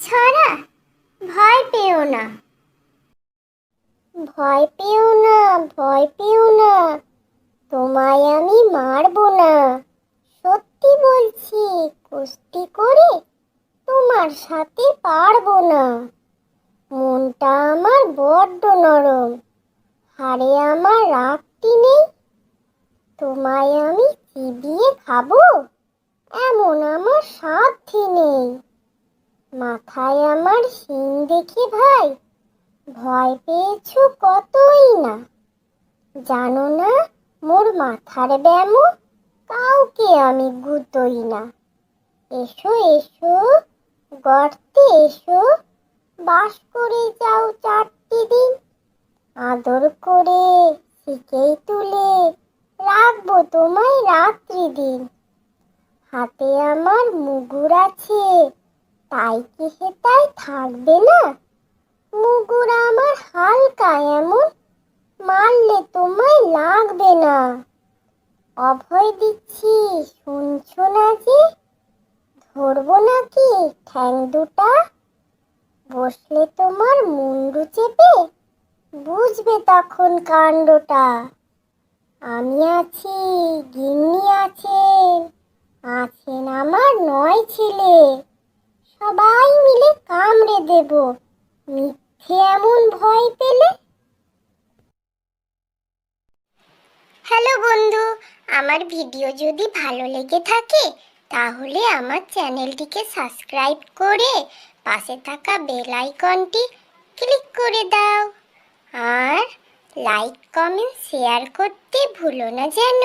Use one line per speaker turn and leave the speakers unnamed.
ছাড়া ভয় পেও না। ভয় পেও না, ভয় পেও না, তোমায় আমি মারবো না। সত্যি বলছি, কুস্তি করে তোমার সাথে পারব না। মনটা আমার বড্ড নরম হারে আমার রাগটি নেই। তোমায় আমি চিবিয়ে খাব, এমন আমার মাথায় আমার শিং দেখে ভাই? ভয় পেয়েছ কতই না? জানো না, মোর মাথার ব্যামো কাউকে আমি গুতোই না। এসো এসো, গর্তে এসো, বাস করে যাও চারটি দিন। আদর করে শিখেই তুলে রাখব তোমায় রাত্রি দিন। হাতে আমার মুগুর আছে তাই কি হেতায় থাকবে না? মুগুর আমার হালকা এমন, মারলে তোমায় লাগবে না। অভয় দিচ্ছি, শুনছো না যে? ধরবো নাকি ঠ্যাং দুটা? বসলে তোমার মুন্ডু চেপে বুঝবে তখন কাণ্ডটা। আমি আছি, গিন্নি আছেন আছেন আমার নয় ছেলে। সবাই মিলে কামড়ে দেব। মিথ্যে এমন ভয় পেলে? হ্যালো বন্ধু, আমার ভিডিও যদি ভালো লেগে থাকে, তাহলে আমার চ্যানেলটিকে সাবস্ক্রাইব করে পাশে থাকা বেল আইকনটি ক্লিক করে দাও। আর লাইক, কমেন্ট, শেয়ার করতে ভুলো না যেন।